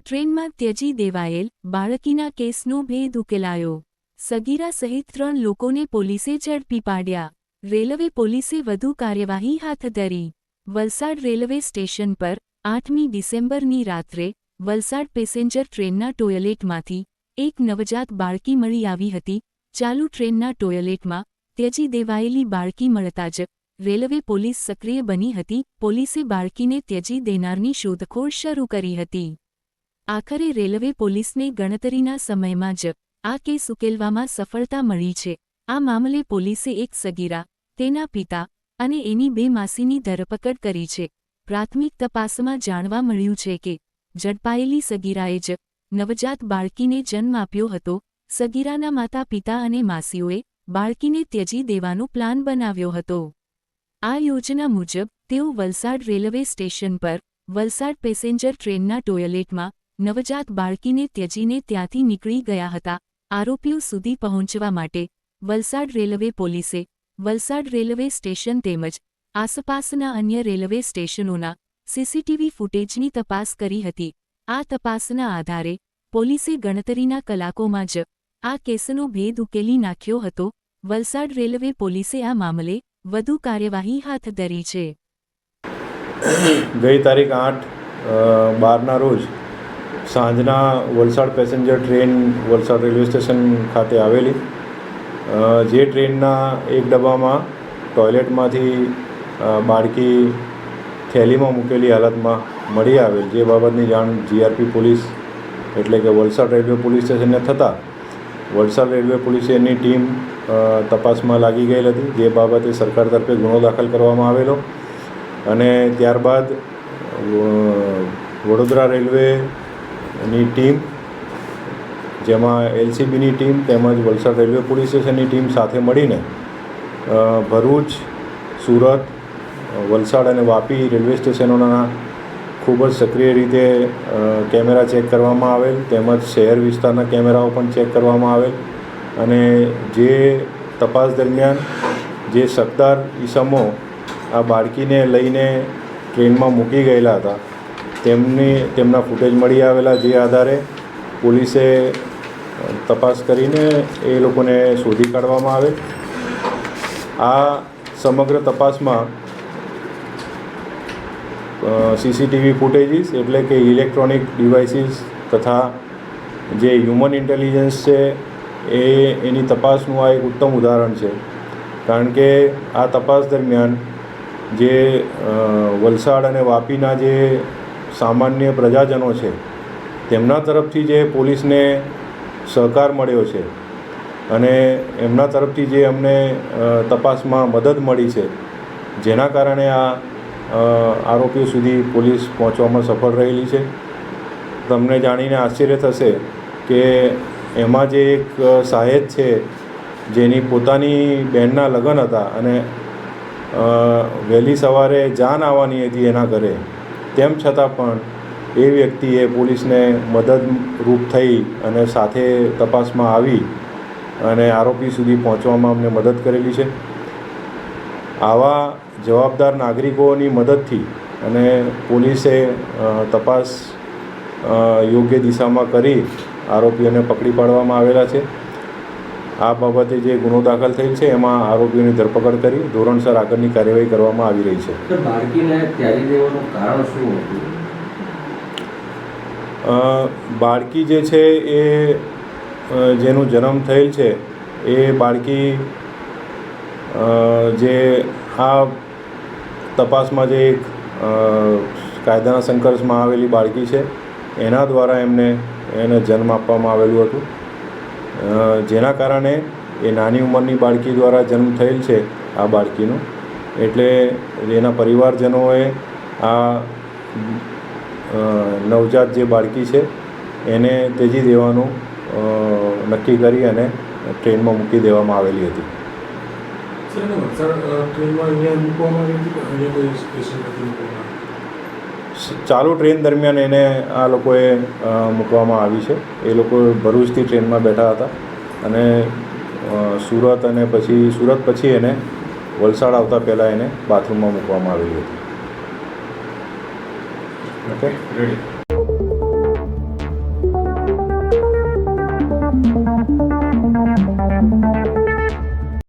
ટ્રેનમાં ત્યજી દેવાયેલ બાળકીના કેસનો ભેદ ઉકેલાયો. સગીરા સહિત ત્રણ લોકોને પોલીસે ઝડપી પાડ્યા. રેલવે પોલીસે વધુ કાર્યવાહી હાથ ધરી. વલસાડ રેલવે સ્ટેશન પર આઠમી ડિસેમ્બરની રાત્રે વલસાડ પેસેન્જર ટ્રેનના ટોયલેટમાંથી એક નવજાત બાળકી મળી આવી હતી. ચાલુ ટ્રેનના ટોયલેટમાં ત્યજી દેવાયેલી બાળકી મળતા જ રેલવે પોલીસ સક્રિય બની હતી. પોલીસે બાળકીને ત્યજી દેનારની શોધખોળ શરૂ કરી હતી. આખરે રેલવે પોલીસને ગણતરીના સમયમાં જ આ કેસ ઉકેલવામાં સફળતા મળી છે. આ મામલે પોલીસે એક સગીરા, તેના પિતા અને એની બે માસીની ધરપકડ કરી છે. પ્રાથમિક તપાસમાં જાણવા મળ્યું છે કે ઝડપાયેલી સગીરાએ જ નવજાત બાળકીને જન્મ આપ્યો હતો. સગીરાના માતા પિતા અને માસીઓએ બાળકીને ત્યજી દેવાનો પ્લાન બનાવ્યો હતો. આ યોજના મુજબ, તેઓ વલસાડ રેલવે સ્ટેશન પર, વલસાડ પેસેન્જર ટ્રેનના ટોયલેટમાં, નવજાત બાળકીને ત્યજીને ત્યાંથી નીકળી ગયા હતા, આરોપીઓ સુધી પહોંચવા માટે, વલસાડ રેલવે પોલીસે, વલસાડ રેલવે સ્ટેશન તેમજ, આસપાસના અન્ય રેલવે સ્ટેશનોના, સીસીટીવી ફૂટેજની તપાસ કરી હતી. આ તપાસના આધારે, પોલીસે ગણતરીના કલાકોમાં જ, આ કેસનો ભેદ ઉકેલી નાખ્યો હતો. વલસાડ રેલવે પોલીસે આ મામલે વધુ કાર્યવાહી હાથ ધરી છે. ગઈ તારીખ આઠ બારના રોજ સાંજના Valsad passenger train Valsad railway station ખાતે આવેલી. જે ટ્રેનના એક ડબ્બામાં ટોયલેટમાંથી બાળકી થેલીમાં મૂકેલી હાલતમાં મળી આવેલ. જે બાબતની જાણ જીઆરપી પોલીસ એટલે કે વલસાડ રેલવે પોલીસ સ્ટેશનને થતાં વલસાડ રેલવે પોલીસે એની ટીમ તપાસમાં લાગી ગયેલ હતી. જે બાબતે સરકાર તરફે ગુનો દાખલ કરવામાં આવેલો. અને ત્યારબાદ વડોદરા રેલવેની ટીમ, જેમાં એલસીબીની ટીમ તેમજ વલસાડ રેલવે પોલીસ સ્ટેશનની ટીમ સાથે મળીને ભરૂચ, સુરત વલસાડ અને વાપી રેલવે સ્ટેશનોના ખૂબ જ સક્રિય રીતે કેમેરા ચેક કરવામાં આવેલ, તેમજ શહેર વિસ્તારના કેમેરાઓ પણ ચેક કરવામાં આવેલ. અને જે તપાસ દરમિયાન જે સત્તાર ઈસમો આ બાળકીને લઈને ટ્રેનમાં મૂકી ગયેલા હતા, તેમની, તેમના ફૂટેજ મળી આવેલા જે આધારે પોલીસે તપાસ કરીને એ લોકોને શોધી કાઢવામાં આવે આ સમગ્ર તપાસમાં સીસીટીવી ફૂટેજીસ એટલે કે ઇલેક્ટ્રોનિક ડિવાઇસીસ તથા જે હ્યુમન ઇન્ટેલિજન્સ છે, એ એની તપાસનું આ એક ઉત્તમ ઉદાહરણ છે. કારણ કે આ તપાસ દરમિયાન જે વલસાડ અને વાપીના જે સામાન્ય પ્રજાજનો છે, તેમના તરફથી જે પોલીસને સહકાર મળ્યો છે અને એમના તરફથી જે અમને તપાસમાં મદદ મળી છે, જેના કારણે આ આરોપીઓ સુધી પોલીસ પહોંચવામાં સફળ રહેલી છે. તમને જાણીને આશ્ચર્ય થશે કે એમાં જે એક સાહેબ છે, જેની પોતાની બહેનના લગ્ન હતા અને વહેલી સવારે જાન આવવાની હતી એના ઘરે. તેમ છતાં પણ એ વ્યક્તિએ પોલીસને મદદરૂપ થઈ અને સાથે તપાસમાં આવી અને આરોપી સુધી પહોંચવામાં અમને મદદ કરેલી છે. આવા જવાબદાર નાગરિકોની મદદથી અને પોલીસે તપાસ યોગ્ય દિશામાં કરી આરોપીઓને પકડી પાડવામાં આવેલા છે. આ બાબતે જે ગુનો દાખલ થયેલ છે એમાં આરોપીઓની ધરપકડ કરી ધોરણસર આગળની કાર્યવાહી કરવામાં આવી રહી છે. બાળકીને ત્યારી દેવાનું કારણ શું હતું? બાળકી જે છે એ જેનું જેનો જન્મ થયેલ છે એ બાળકી જે આ તપાસમાં જે એક કાયદાના સંઘર્ષમાં આવેલી બાળકી છે, એના દ્વારા એમને એને જન્મ આપવામાં આવેલું હતું. જેના કારણે એ નાની ઉંમરની બાળકી દ્વારા જન્મ થયેલ છે આ બાળકીનો. એટલે એના પરિવારજનોએ આ નવજાત જે બાળકી છે, એને તેજી દેવાનું નક્કી કરી અને ટ્રેનમાં મૂકી દેવામાં આવેલી હતી. સર એને વલસાડ ટ્રેનમાં અહીંયા મૂકવામાં આવી હતી અહીંયા કોઈ સ્ટેશન પરથી મૂકવામાં ચાલુ ટ્રેન દરમિયાન એને આ લોકોએ મૂકવામાં આવી છે એ લોકો ભરૂચથી ટ્રેનમાં બેઠા હતા અને સુરત અને પછી સુરત પછી એને વલસાડ આવતા પહેલાં એને બાથરૂમમાં મૂકવામાં આવેલી હતી ઓકે રેડી